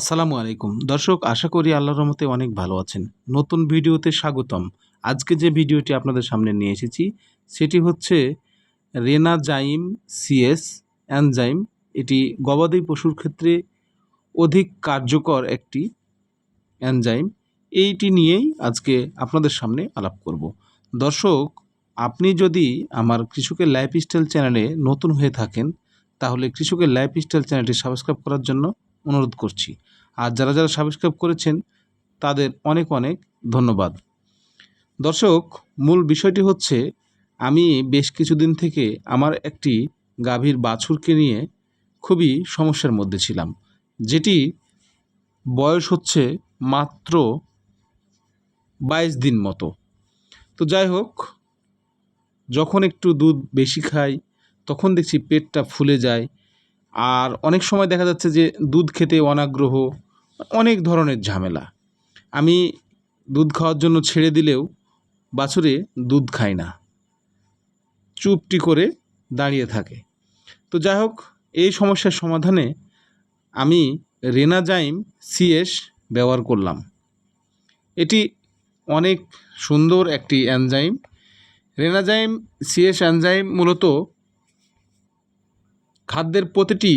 আসসালামু আলাইকুম। দর্শক, আশা করি আল্লাহর রহমতে অনেক ভালো আছেন। নতুন ভিডিওতে স্বাগতম। আজকে যে ভিডিওটি আপনাদের সামনে নিয়ে এসেছি, সেটি হচ্ছে রেনা জাইম সিএস অ্যানজাইম এটি গবাদি পশুর ক্ষেত্রে অধিক কার্যকর একটি অ্যানজাইম এইটি নিয়েই আজকে আপনাদের সামনে আলাপ করব। দর্শক, আপনি যদি আমার কৃষকের লাইফস্টাইল চ্যানেলে নতুন হয়ে থাকেন, তাহলে কৃষকের লাইফস্টাইল চ্যানেলটি সাবস্ক্রাইব করার জন্য অনুরোধ করছি। আর যারা যারা সাবস্ক্রাইব করেছেন, তাদের অনেক অনেক ধন্যবাদ। দর্শক, মূল বিষয়টি হচ্ছে, আমি বেশ কিছুদিন থেকে আমার একটি গাভীর বাছুরকে নিয়ে খুবই সমস্যার মধ্যে ছিলাম, যেটি বয়স হচ্ছে মাত্র বাইশ দিন মতো। তো যাই হোক, যখন একটু দুধ বেশি খাই, তখন দেখছি পেটটা ফুলে যায় আর অনেক সময় দেখা যাচ্ছে যে দুধ খেতে অনাগ্রহ, অনেক ধরনের ঝামেলা। আমি দুধ খাওয়ার জন্য ছেড়ে দিলেও বাছুরে দুধ খায় না। চুপটি করে দাঁড়িয়ে থাকে। তো যাই হোক, এই সমস্যার সমাধানে আমি রেনাজাইম সিএস ব্যবহার করলাম। এটি অনেক সুন্দর একটি অ্যানজাইম রেনাজাইম সিএস অ্যানজাইম মূলত খাদ্যের প্রতিটি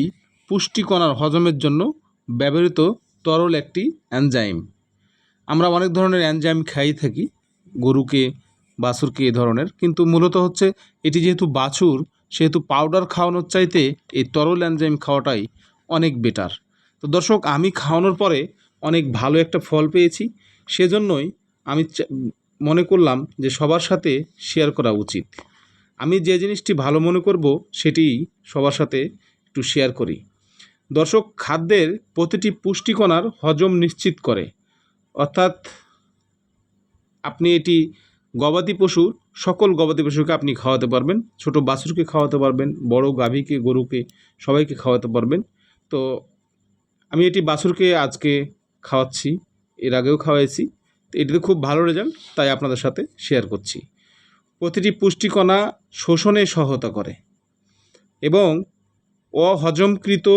পুষ্টিকণার হজমের জন্য ব্যবহৃত তরল একটি অ্যানজাইম আমরা অনেক ধরনের অ্যানজাইম খাই থাকি, গরুকে, বাছুরকে এ ধরনের। কিন্তু মূলত হচ্ছে এটি যেহেতু বাছুর, সেহেতু পাউডার খাওয়ানোর চাইতে এই তরল অ্যানজাইম খাওয়াটাই অনেক বেটার। তো দর্শক, আমি খাওয়ানোর পরে অনেক ভালো একটা ফল পেয়েছি, সেজন্যই আমি মনে করলাম যে সবার সাথে শেয়ার করা উচিত। আমি যে জিনিসটি ভালো মনে করব, সেটি সবার সাথে একটু শেয়ার করি। দর্শক, খাদ্যের প্রতিটি পুষ্টিকণার হজম নিশ্চিত করে। অর্থাৎ আপনি এটি গবাদি পশুর সকল গবাদি পশুকে আপনি খাওয়াতে পারবেন। ছোট বাছুরকে খাওয়াতে পারবেন, বড় গাভীকে, গরুকে, সবাইকে খাওয়াতে পারবেন। তো আমি এটি বাছুরকে আজকে খাওয়াচ্ছি, এর আগেও খাওয়াইছি। তো এটিতে খুব ভালো রেজাল্ট তাই আপনাদের সাথে শেয়ার করছি। প্রতিটি পুষ্টিকণা শোষণে সহায়তা করে এবং অহজমকৃত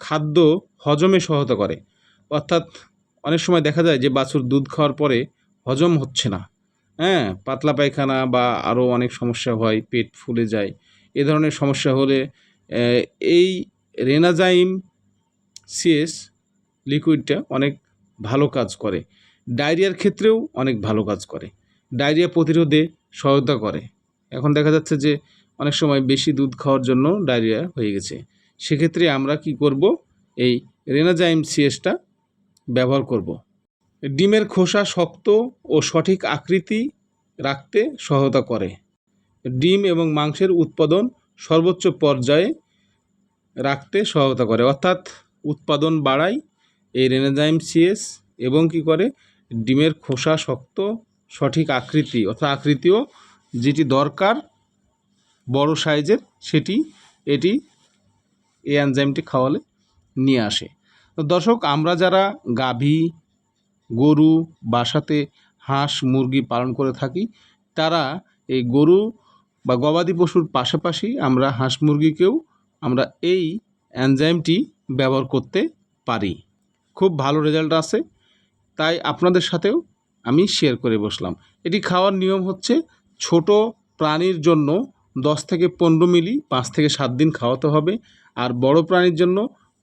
খাদ্য হজমে সহায়তা করে। অর্থাৎ অনেক সময় দেখা যায় যে বাছুর দুধ খাওয়ার পরে হজম হচ্ছে না। হ্যাঁ পাতলা পায়খানা বা আরও অনেক সমস্যা হয়, পেট ফুলে যায়, এ ধরনের সমস্যা হলে এই রেনাজাইম সিএস লিকুইডটা অনেক ভালো কাজ করে। ডায়রিয়ার ক্ষেত্রেও অনেক ভালো কাজ করে। ডায়রিয়া প্রতিরোধে সহায়তা করে। এখন দেখা যাচ্ছে যে অনেক সময় বেশি দুধ খাওয়ার জন্য ডায়রিয়া হয়ে গেছে। সেক্ষেত্রে আমরা কি করব? এই রেনাজাইম সিএসটা ব্যবহার করব। ডিমের খোসা শক্ত ও সঠিক আকৃতি রাখতে সহায়তা করে। ডিম এবং মাংসের উৎপাদন সর্বোচ্চ পর্যায়ে রাখতে সহায়তা করে। অর্থাৎ উৎপাদন বাড়ায় এই রেনাজাইম সিএস এবং কি করে? ডিমের খোসা শক্ত সঠিক আকৃতি, অর্থাৎ আকৃতিও যেটি দরকার, বড় সাইজের, সেটি, এটি এই অ্যানজাইমটি খাওয়ালে নিয়ে আসে। তো দর্শক, আমরা যারা গাভী, গরু, বাসাতে হাঁস, মুরগি পালন করে থাকি, তারা এই গরু বা গবাদি পশুর পাশাপাশি আমরা হাঁস, মুরগিকেও আমরা এই অ্যানজাইমটি ব্যবহার করতে পারি। খুব ভালো রেজাল্ট আছে। তাই আপনাদের সাথেও আমি শেয়ার করে বসলাম। এটি খাওয়ার নিয়ম হচ্ছে ছোট প্রাণীর জন্য দশ থেকে পনেরো মিলি, পাঁচ থেকে সাত দিন খাওয়াতে হবে। আর বড় প্রাণীর জন্য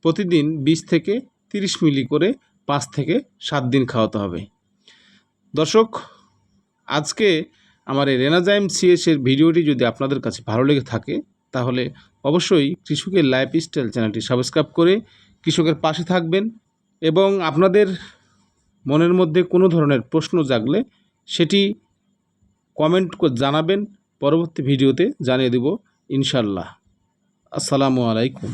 প্রতিদিন বিশ থেকে তিরিশ মিলি করে পাঁচ থেকে সাত দিন খাওয়াতে হবে। দর্শক, আজকে আমার এই রেনাজাইম সিএসের ভিডিওটি যদি আপনাদের কাছে ভালো লেগে থাকে, তাহলে অবশ্যই কৃষকের লাইফ স্টাইল চ্যানেলটি সাবস্ক্রাইব করে কৃষকের পাশে থাকবেন এবং আপনাদের মনের মধ্যে কোনো ধরনের প্রশ্ন জাগলে সেটি কমেন্ট জানাবেন। পরবর্তী ভিডিওতে জানিয়ে দেব ইনশাল্লাহ আসসালামু আলাইকুম।